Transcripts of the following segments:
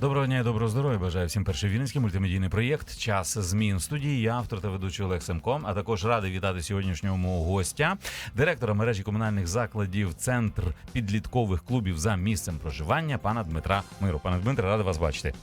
Доброго дня і доброго здоров'я. Бажаю всім перший вінницький мультимедійний проєкт Час змін студії. Я автор та ведучий Олег Семко. А також радий вітати сьогоднішнього мого гостя, директора мережі комунальних закладів Центр підліткових клубів за місцем проживання, пана Дмитра Миру. Пане Дмитре, радий вас бачити.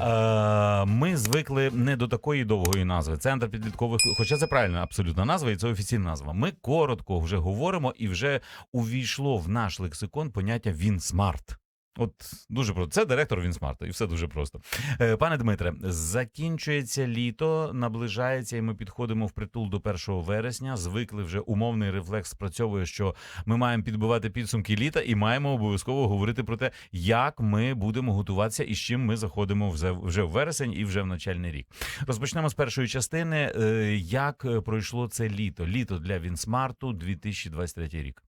Е, Ми звикли не до такої довгої назви. Центр підліткових хоча це правильна абсолютна назва, і це офіційна назва. Ми коротко вже говоримо, і вже увійшло в наш лексикон поняття він смарт. От дуже просто. Це директор Вінсмарта, і все дуже просто. Е, Пане Дмитре, закінчується літо, наближається, і ми підходимо в притул до 1 вересня. Звикли вже умовний рефлекс спрацьовує, що ми маємо підбивати підсумки літа і маємо обов'язково говорити про те, як ми будемо готуватися і з чим ми заходимо вже в вересень і вже в начальний рік. Розпочнемо з першої частини. Е, Як пройшло це літо? Літо для Вінсмарту 2023 рік.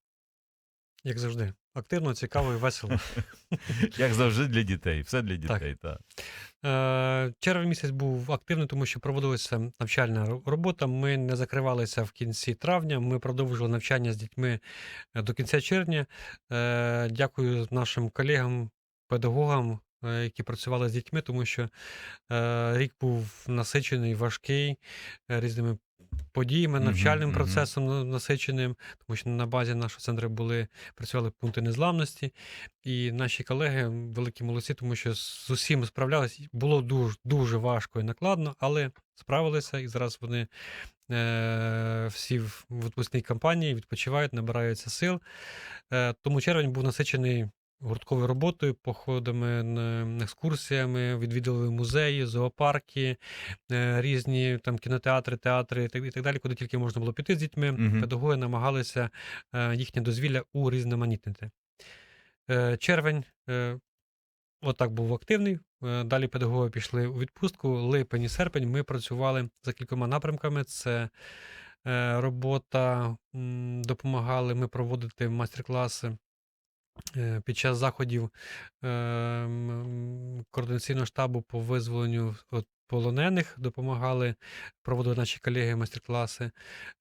Як завжди, активно, цікаво і весело. Як завжди для дітей, все для дітей. Так. Е, Червень місяць був активний, тому що проводилася навчальна робота. Ми не закривалися в кінці травня. Ми продовжували навчання з дітьми е, до кінця червня. Е, Дякую нашим колегам, педагогам, е, які працювали з дітьми, тому що е, рік був насичений, важкий е, різними подіями, навчальним процесом на- насиченим, тому що на базі нашого центру були працювали пункти незламності. І наші колеги великі молодці, тому що з усім справлялись. Було дуже дуже важко і накладно, але справилися. І зараз вони е, всі в в відпускній кампанії відпочивають, набираються сил. Е, тому червень був насичений гуртковою роботою, походами екскурсіями, відвідували музеї, зоопарки, е, різні там кінотеатри, театри і так, далі, куди тільки можна було піти з дітьми. Мгм. Педагоги намагалися е, їхнє дозвілля урізноманітнити. Е, червень отак був активний. Далі педагоги пішли у відпустку. Липень і серпень ми працювали за кількома напрямками. Це робота, допомагали ми проводити майстер-класи під час заходів е, координаційного штабу по визволенню полонених. Допомагали, проводили наші колеги майстер-класи.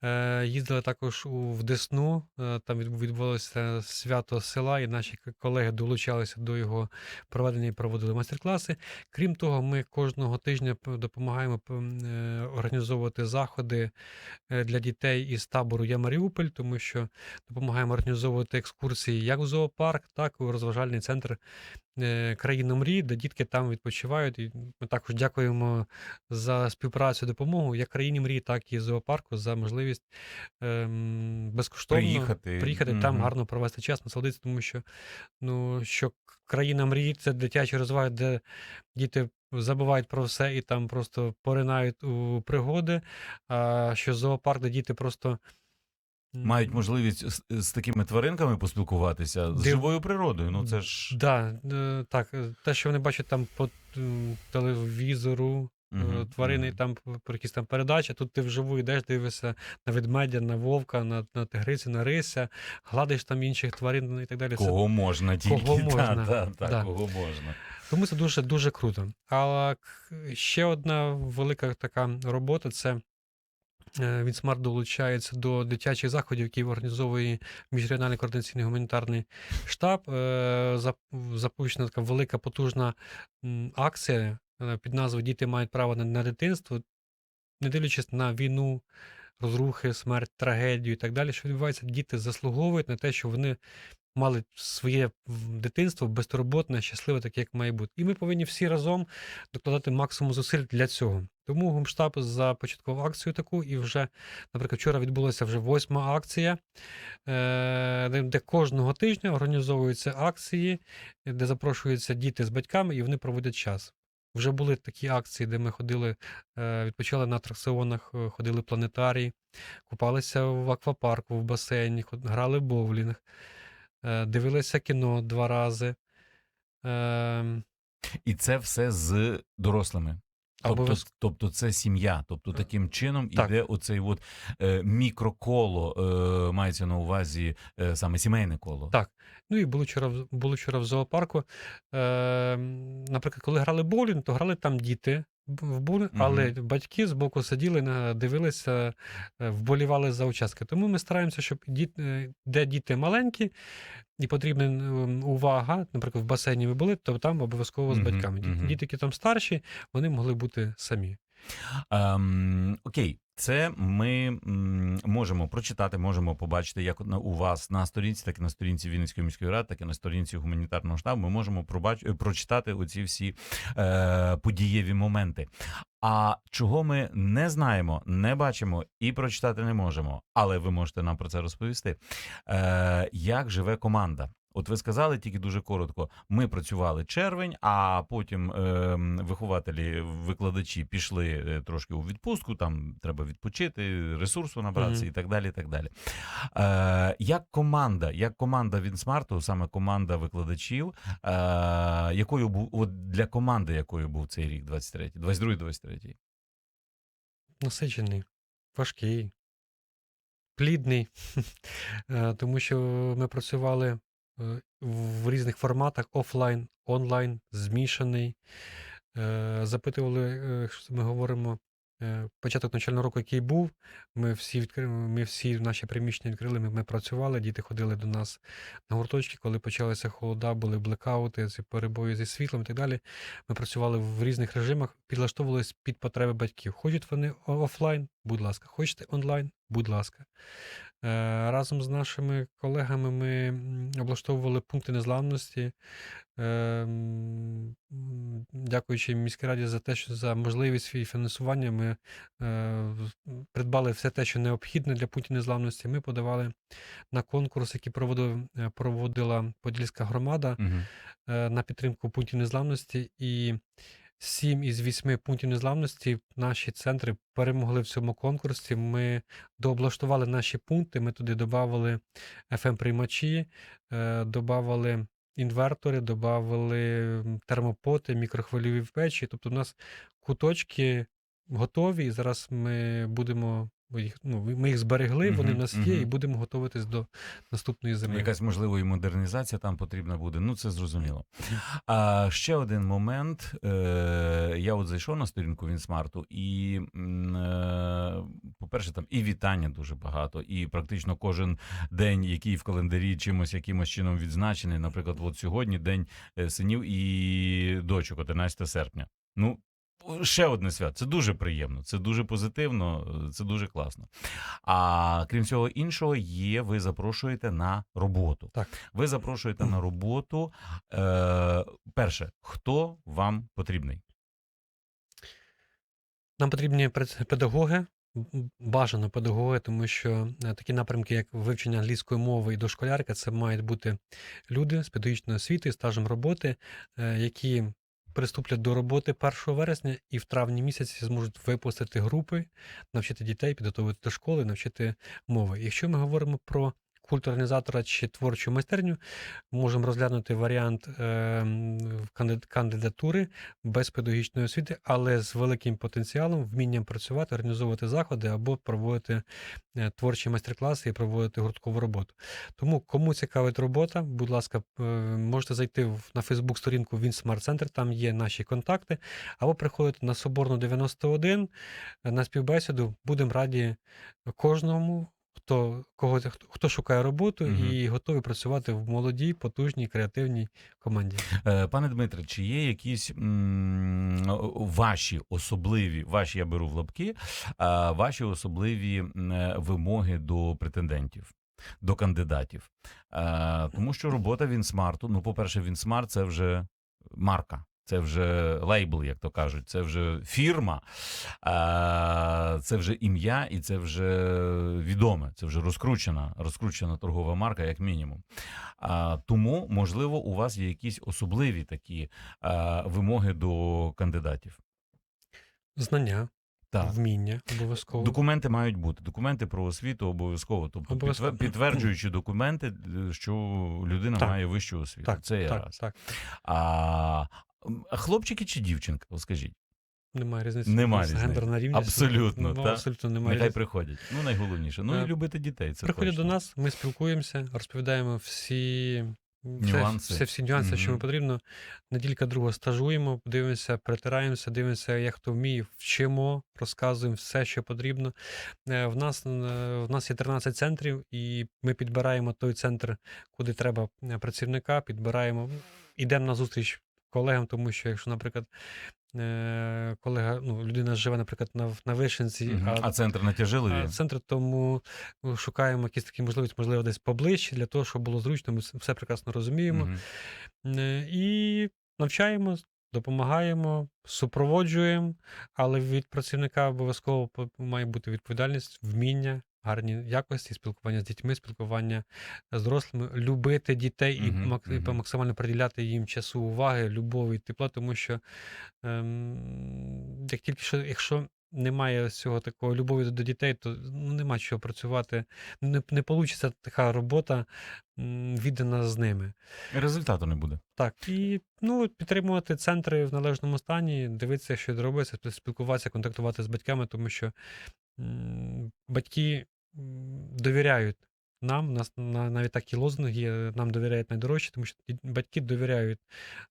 Е, Їздили також в Десну. е, Там відбу- відбулося свято села, і наші колеги долучалися до його проведення і проводили майстер-класи. Крім того, ми кожного тижня допомагаємо е, організовувати заходи для дітей із табору Я Маріуполь, тому що допомагаємо організовувати екскурсії як в зоопарк, так і у розважальний центр е, країна мрій, де дітки там відпочивають. І ми також дякуємо за співпрацю, допомогу як країні мрій, так і зоопарку за можливість ем, безкоштовно Приїхати. приїхати там гарно провести час, насолодитися, тому що ну що країна мрій це дитячі розваги, де діти забувають про все і там просто поринають у пригоди. А що зоопарк, де діти просто Мають можливість з, з такими тваринками поспілкуватися з Див- живою природою. Ну це ж Да, е, так, е, те, що вони бачать там по м, телевізору, е, Мгм, тварини, мгм. там п- про якісь там передачі. Тут ти вживу йдеш, дивишся на ведмедя, на вовка, на, на тигрицю, на рися, гладиш там інших тварин ну, і так далі. Це, кого можна тільки. кого Та, можна, та, та, да. кого можна. тому це дуже дуже круто. Але к- ще одна велика така робота це. Е, Вінсмарт долучається до дитячих заходів, які організовує міжрегіональний координаційний гуманітарний штаб. Е, Запущена така велика потужна акція е, під назвою Діти мають право на дитинство, не дивлячись на війну, розрухи, смерть, трагедію і так далі, що відбувається, діти заслуговують на те, що вони мали своє дитинство безтурботне, щасливе, таке, як має бути. І ми повинні всі разом докладати максимум зусиль для цього. Тому Гумштаб започаткував акцію таку, і вже, наприклад, вчора відбулася вже восьма акція, е, де, кожного тижня організовуються акції, де запрошуються діти з батьками, і вони проводять час. Вже були такі акції, де ми ходили, е, відпочивали на атракціонах, е, ходили в планетарій, купалися в аквапарку, в басейні, грали боулінг, дивилися кіно два рази. Ем, І це все з дорослими. Тобто, тобто це сім'я. Тобто таким чином Так. іде оцей от е, мікроколо, е, мається на увазі е, саме сімейне коло. Так. Ну і були вчора, в- вчора в зоопарку. Е, наприклад, коли грали боулінг, то грали там діти. Б- були, угу. але батьки з боку сиділи, дивилися, е, вболівали за участки. Тому ми стараємося, щоб діт, е, де діти маленькі і потрібна увага, наприклад, в басейні ми були, то там обов'язково з батьками. Угу. Діти, які там старші, вони могли бути самі. Ем, окей, це ми можемо прочитати, можемо побачити, як у вас на сторінці, так і на сторінці Вінницької міської ради, так і на сторінці гуманітарного штабу. Ми можемо е, прочитати оці всі е, подієві моменти. А чого ми не знаємо, не бачимо і прочитати не можемо. Але ви можете нам про це розповісти. Е, як живе команда? От ви сказали тільки дуже коротко. Ми працювали червень, а потім е, вихователі, викладачі пішли е, трошки у відпустку. Там треба відпочити, ресурсу набратися Мгм. і так далі. І так далі. Е, як команда, як команда Вінсмарту, саме команда викладачів, е, якою був от для команди, якою був цей рік, 23, 22 23 Насичений, важкий, плідний, Е, тому що ми працювали в різних форматах офлайн, онлайн, змішаний. Е, Запитували, е, якщо ми говоримо, е, початок навчального року, який був. Ми всі відкрили, ми всі наші приміщення відкрили, ми, ми працювали, діти ходили до нас на гурточки, коли почалися холода, були блекаути, перебої зі світлом і так далі. Ми працювали в різних режимах, підлаштовувалися під потреби батьків. Хочуть вони офлайн, будь ласка, хочете онлайн, будь ласка. Е, Разом з нашими колегами ми облаштовували пункти незламності. Е, Дякуючи міській раді за те, що за можливість і фінансування ми е, придбали все те, що необхідне для пунктів незламності. Ми подавали на конкурс, який проводив, проводила Подільська громада Угу. на підтримку пунктів незламності, і сім із вісьми пунктів незламності наші центри перемогли в цьому конкурсі. Ми дооблаштували наші пункти, ми туди додавали FM-приймачі, е, додавали інвертори, додавали термопоти, мікрохвильові печі. Тобто у нас куточки готові, і зараз ми будемо. Їх, ну, ми їх зберегли, вони в нас є, і будемо готуватись до наступної зими. Якась можливо і модернізація там потрібна буде. Ну це зрозуміло. А ще один момент. Е, я от зайшов на сторінку Вінсмарту, і е, по-перше, там і вітання дуже багато, і практично кожен день, який в календарі чимось якимось чином відзначений. Наприклад, от сьогодні день е, синів і дочок, 11 серпня. Ну. Ще одне свято. Це дуже приємно, це дуже позитивно, е, це дуже класно. А крім всього іншого, є, ви запрошуєте на роботу. Так. Ви запрошуєте на роботу. Е, перше, хто вам потрібний? Нам потрібні педагоги, бажано педагоги, тому що е, такі напрямки, як вивчення англійської мови і дошколярка, це мають бути люди з педагогічною освітою, стажем роботи, е, які приступлять до роботи 1 вересня і в травні місяці зможуть випустити групи, навчити дітей, підготувати до школи, навчити мови. Якщо ми говоримо про культурорганізатора чи творчу майстерню, можемо розглянути варіант е, кандидатури без педагогічної освіти, але з великим потенціалом, вмінням працювати, організовувати заходи або проводити е, творчі майстер-класи і проводити гурткову роботу. Тому, кому цікавить робота, будь ласка, е, можете зайти на Фейсбук-сторінку Вінсмарт Центр, там є наші контакти, або приходити на Соборну 91 е, на співбесіду. Будемо раді кожному. Хто, кого, хто, шукає роботу Мгм. і готовий працювати в молодій, потужній, креативній команді. Е, Пане Дмитре, чи є якісь м, ваші особливі, ваші я беру в лапки, а, ваші особливі е, вимоги до претендентів? До кандидатів, Е, тому що робота Вінсмарту, ну, по-перше, Вінсмарт це вже марка, це вже лейбл, як то кажуть, це вже фірма, це вже ім'я і це вже відоме, це вже розкручена, розкручена торгова марка, як мінімум. Тому, можливо, у вас є якісь особливі такі вимоги до кандидатів. Знання, Так. вміння обов'язково. Документи мають бути. Документи про освіту обов'язково. Тобто, Обов'язково. підтвер- підтверджуючи документи, е, що людина Так. має вищу освіту. Так, Це є так, раз. так. А, а хлопчики чи дівчинка? От Скажіть, Немає різниці. Немає різниці. гендерна рівність. Абсолютно, Ну, так. абсолютно немає нехай різниці. приходять. Ну, найголовніше. Ну Е, і любити дітей. Це Приходять точно. до нас, ми спілкуємося, розповідаємо всі Нюанси. Все, все всі нюанси, що ми потрібно. Неділька друга стажуємо, дивимося, притираємося, дивимося, як хто вміє, вчимо, розказуємо все, що потрібно. Е, В нас, е, в нас є 13 центрів, і ми підбираємо той центр, куди треба е, працівника, підбираємо, йдемо на зустріч колегам, тому що якщо, наприклад, е, колега, ну, людина живе, наприклад, на, на Вишенці, Мгм. А центр на а центр, тому ну, шукаємо якісь такі можливості, можливо, десь поближче, для того, щоб було зручно. Ми все прекрасно розуміємо. Е, І навчаємо, допомагаємо, супроводжуємо, але від працівника обов'язково має бути відповідальність, вміння, гарні якості, спілкування з дітьми, спілкування з дорослими, любити дітей і, і мгм. максимально приділяти їм часу уваги, любові тепла, тому що ем, як тільки що, якщо немає цього такого любові до дітей, то ну, нема чого працювати. Не, не вийде така робота віддана з ними. Результату не буде. Так, і ну, підтримувати центри в належному стані, дивитися, що робиться, спілкуватися, контактувати з батьками, тому що батьки довіряють нам. У нас на- навіть такі лозунги є, нам довіряють найдорожче, тому що батьки довіряють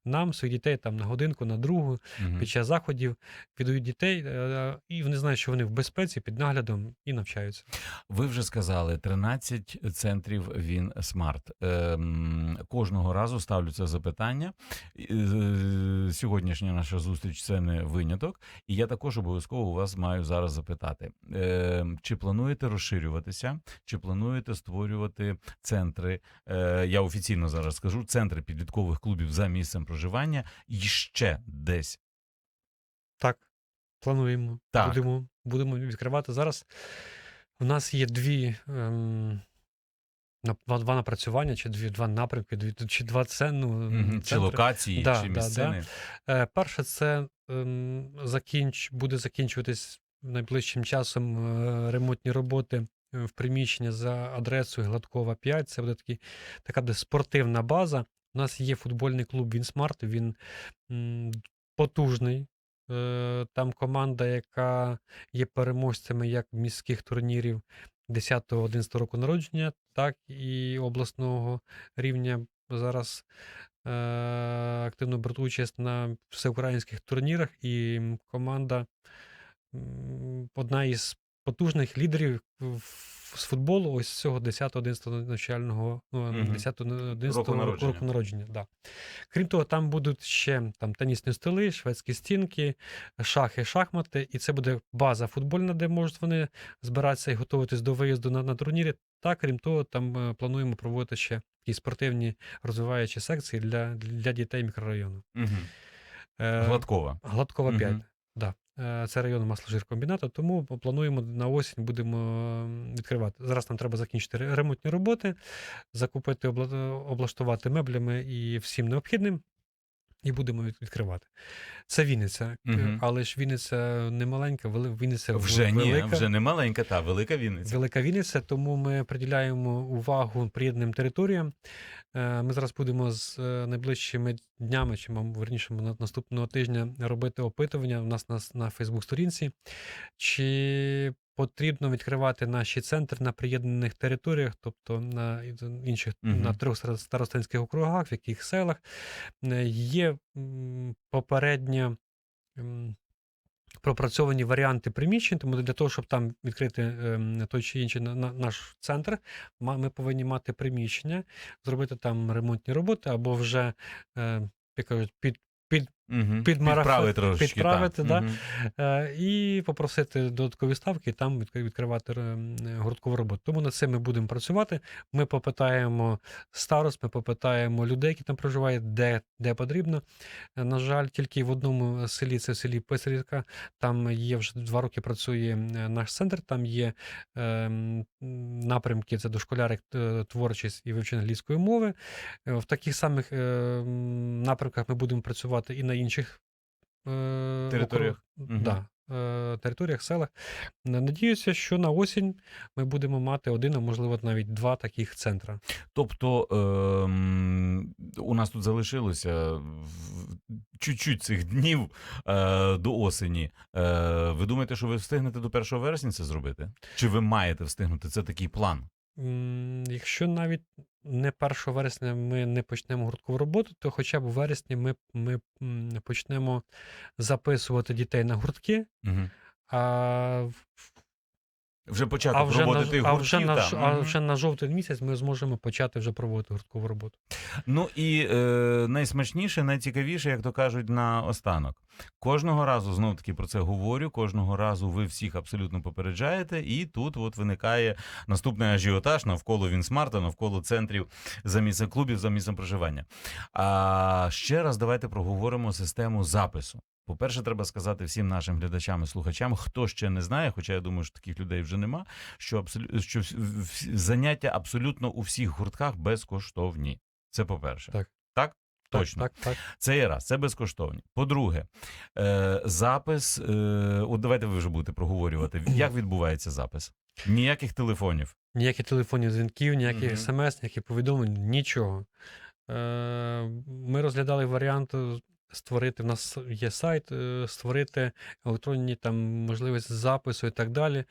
нам, своїх дітей там на годинку, на другу, Мгм. під час заходів, віддають дітей, е, і вони знають, що вони в безпеці, під наглядом і навчаються. Ви вже сказали 13 центрів він смарт. Ем, кожного разу ставлю це запитання. Е, Сьогоднішня наша зустріч це не виняток. І я також обов'язково у вас маю зараз запитати: Ем, чи плануєте розширюватися, чи плануєте створювати центри? е, Я офіційно зараз скажу центри підліткових клубів за місцем проживання і ще десь. Так, плануємо. Так. Будемо, будемо відкривати. Зараз у нас є дві. Ем, два, два напрацювання, чи дві, два напрямки, дві, чи два це, ну, Мгм. Чи локації, Да, чи да, да. Е, перше, це ем, закінч, буде закінчуватись найближчим часом е, ремонтні роботи в приміщення за адресою Гладкова 5. Це буде такі, така спортивна база. У нас є футбольний клуб Вінсмарт, він потужний. Е, Там команда, яка є переможцями як міських турнірів 10-11 року народження, так і обласного рівня. Зараз е, активно беруть участь на всеукраїнських турнірах, і команда одна із потужних лідерів з футболу ось цього 10-11 навчального ну, 10-11 Року року народження. року народження. Да. Крім того, там будуть ще там тенісні столи, шведські стінки, шахи, шахмати, і це буде база футбольна, де можуть вони збиратися і готуватись до виїзду на, на турнірі. Та крім того, там е, плануємо проводити ще такі спортивні розвиваючі секції для, для дітей мікрорайону. Е, Гладкова. Гладкова 5. Мгм. Е, Це район масложиркомбінату, тому плануємо на осінь будемо відкривати. Зараз нам треба закінчити ремонтні роботи, закупити, облаштувати меблями і всім необхідним. І будемо відкривати. Це Вінниця, Мгм. але ж Вінниця не маленька, Вінниця Вже ні, вже не маленька, та велика Вінниця. Велика Вінниця, тому ми приділяємо увагу приєднаним територіям. Е, Ми зараз будемо з е, найближчими днями, чи верніше на- наступного тижня робити опитування у нас на, на Фейсбук-сторінці. Чи потрібно відкривати наші центри на приєднаних територіях, тобто на інших Мгм. на трьох стар- старостинських округах, в яких селах Е, є попередньо. пропрацьовані варіанти приміщень, тому для того, щоб там відкрити ем, той чи інший на, на- наш центр, ми повинні мати приміщення, зробити там ремонтні роботи або вже, е, як кажуть, під, під, Мгм. Підмарафе- Підправи трошечки. підправити, так. да. Е, і попросити додаткові ставки, і там відкривати ем, гурткову роботу. Тому над цим ми будемо працювати. Ми попитаємо старост, ми попитаємо людей, які там проживають, де, де потрібно. Е, На жаль, тільки в одному селі, це в селі Писарівка, там є вже два роки працює е, наш центр, там є ем, напрямки: це дошколярик, е, творчість і вивчення англійської мови. Е, В таких самих ем, напрямках ми будемо працювати і на інших е, Територіях. округах, Мгм. да, е, територіях, селах. Надіюся, що на осінь ми будемо мати один, а можливо навіть два таких центра. Тобто ем, у нас тут залишилося в- чуть-чуть цих днів е, до осені. Е, ви думаєте, що ви встигнете до 1 вересня це зробити? Чи ви маєте встигнути? Це такий план? Якщо навіть не 1 вересня ми не почнемо гурткову роботу, то хоча б у вересні ми, ми почнемо записувати дітей на гуртки, Угу. а, Вже початок а, вже, роботи на, тих а, гуртків. вже, на, та. а вже на жовтий місяць ми зможемо почати вже проводити гурткову роботу. Ну і е, найсмачніше, найцікавіше, як то кажуть, на останок. Кожного разу знов таки про це говорю. Кожного разу ви всіх абсолютно попереджаєте, і тут от виникає наступний ажіотаж навколо Вінсмарта, навколо центрів за місцем клубів, за місцем проживання. А ще раз давайте проговоримо систему запису. По-перше, треба сказати всім нашим глядачам і слухачам, хто ще не знає, хоча я думаю, що таких людей вже нема. Що абсолютно що заняття абсолютно у всіх гуртках безкоштовні. Це по-перше. Так. Так? Точно. Так, так. Це є раз, це безкоштовні. По-друге, е, запис. Е, от давайте ви вже будете проговорювати. Як відбувається запис? Ніяких телефонів. Ніяких телефонів дзвінків, ніяких смс, ніяких повідомлень, нічого. Е, Ми розглядали варіант створити. В нас є сайт, е, створити електронні там можливості запису і так далі.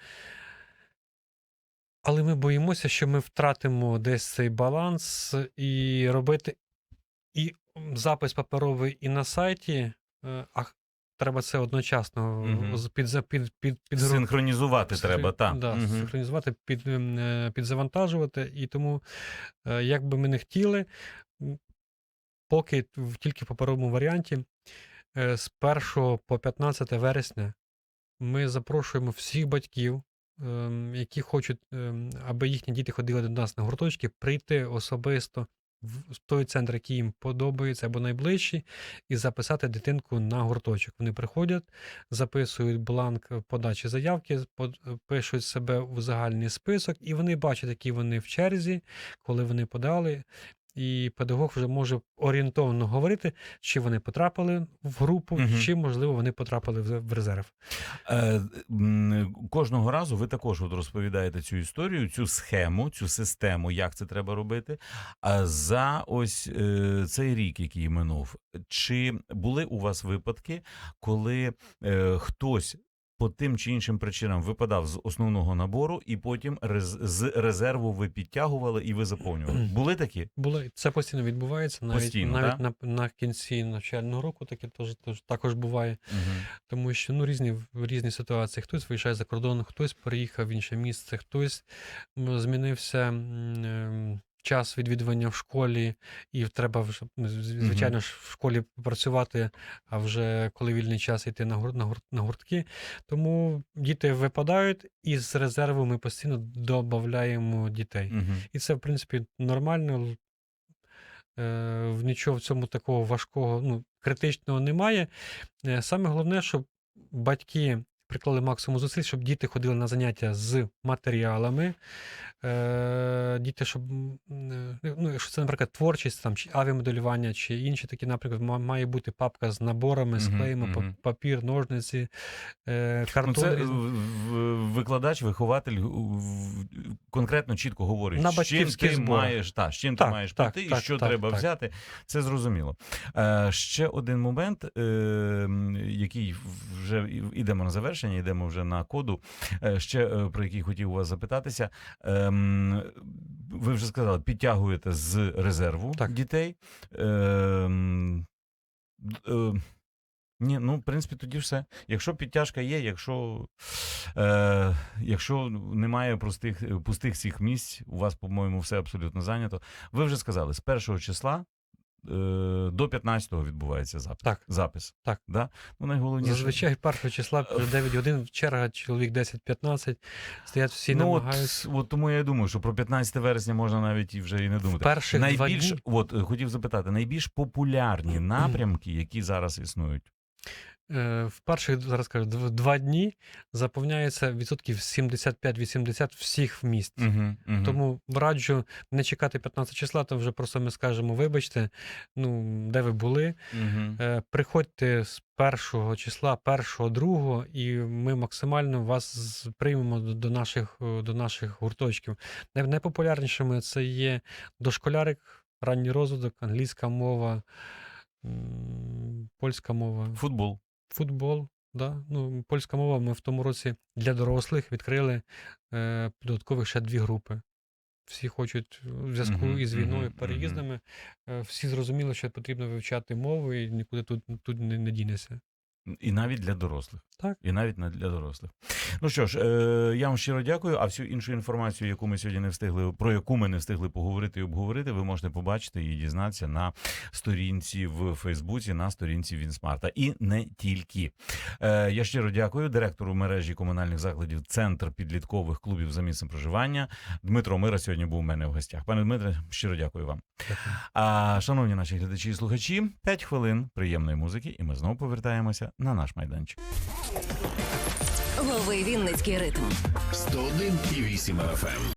Але ми боїмося, що ми втратимо десь цей баланс і робити і запис паперовий і на сайті, е, а треба це одночасно з- під, під, під, під, Синхронізувати Синхрон- треба, так. Да, Мгм. синхронізувати, під, підзавантажувати. І тому, е, як би ми не хотіли, поки тільки в паперовому варіанті, е, з 1 по 15 вересня ми запрошуємо всіх батьків, ем, які хочуть, ем, аби їхні діти ходили до нас на гурточки, прийти особисто в той центр, який їм подобається або найближчий, і записати дитинку на гурточок. Вони приходять, записують бланк подачі заявки, пишуть себе у загальний список, і вони бачать, які вони в черзі, коли вони подали. І педагог вже може орієнтовно говорити, чи вони потрапили в групу, Мгм. чи, можливо, вони потрапили в резерв. Е, кожного разу ви також от розповідаєте цю історію, цю схему, цю систему, як це треба робити. А за ось е, цей рік, який минув, чи були у вас випадки, коли е, хтось по тим чи іншим причинам випадав з основного набору, і потім рез, з резерву ви підтягували і ви заповнювали? Були такі? Було це постійно відбувається, навіть Постійно, навіть на, на кінці навчального року таке теж, теж також буває. Угу. Тому що ну, різні, різні ситуації. Хтось виїжджає за кордон, хтось переїхав в інше місце, хтось змінився ем, час відвідування в школі, і треба вже, звичайно ж, в школі працювати, а вже коли вільний час йти на, гур, на, гур, на гуртки. Тому діти випадають, і з резерву ми постійно додаємо дітей. Угу. І це, в принципі, нормально. Е, в нічого в цьому такого важкого, ну, критичного немає. Е, Саме головне, щоб батьки приклали максимум зусиль, щоб діти ходили на заняття з матеріалами. Е, Діти, щоб, е, ну, якщо це, наприклад, творчість там, чи авіамоделювання, чи інші такі напрямки, ма- має бути папка з наборами, з клеями, па- мгм. папір, ножниці, е, Ну, це викладач, вихователь конкретно чітко говорить, На з чим ти збор. маєш, та, з чим ти Так, маєш так, і що так, треба так. взяти. Це зрозуміло. Е, ще один момент, е, який вже йдемо на завершення, йдемо вже на коду. Е, ще е, про який хотів у вас запитатися. Ем, ви вже сказали, підтягуєте з резерву Так. дітей. Ем, е, ні, ну, в принципі, тоді все. Якщо підтяжка є, якщо, е, якщо немає простих, пустих цих місць, у вас, по-моєму, все абсолютно зайнято. Ви вже сказали, з першого числа до 15-го відбувається запис. Так. запис. Так. Да? Ну, найголовніше. Зазвичай першого числа Е, вже 9 годин, черга, чоловік 10-15, стоять всі ну, намагаються. от, от тому я думаю, що про 15 вересня можна навіть і вже і не думати. перших два найбільш, дні- от е, хотів запитати, найбільш популярні напрямки, які зараз існують. Е, В перших, зараз кажу, дв- два дні заповняється відсотків 75-80 всіх в місті. Угу, угу. Тому раджу не чекати 15 числа, то вже просто ми скажемо, вибачте, ну, де ви були. угу. Приходьте з першого числа, першого, другого, і ми максимально вас приймемо до, наших, до наших гурточків. Найпопулярнішими це є дошколярик, ранній розвиток, англійська мова, польська мова, Футбол. Футбол. Да? Ну, польська мова ми в тому році для дорослих відкрили е, додаткових ще дві групи. всі хочуть в зв'язку Мгм, із війною, війною, мгм. переїздами. е, Всі зрозуміли, що потрібно вивчати мову і нікуди тут, тут не, не дінешся. І навіть для дорослих. Так. І навіть не для дорослих. Ну що ж, е, я вам щиро дякую. А всю іншу інформацію, яку ми сьогодні не встигли, про яку ми не встигли поговорити і обговорити, ви можете побачити і дізнатися на сторінці в Фейсбуці, на сторінці Вінсмарта. І не тільки. Е, я щиро дякую директору мережі комунальних закладів Центр підліткових клубів за місцем проживання. Дмитро Мира сьогодні був у мене в гостях. Пане Дмитре, щиро дякую вам. Дякую. А шановні наші глядачі і слухачі, 5 хвилин приємної музики, і ми знову повертаємося на наш майданчик. Ловий Вінницький ритм. 101,8 FM.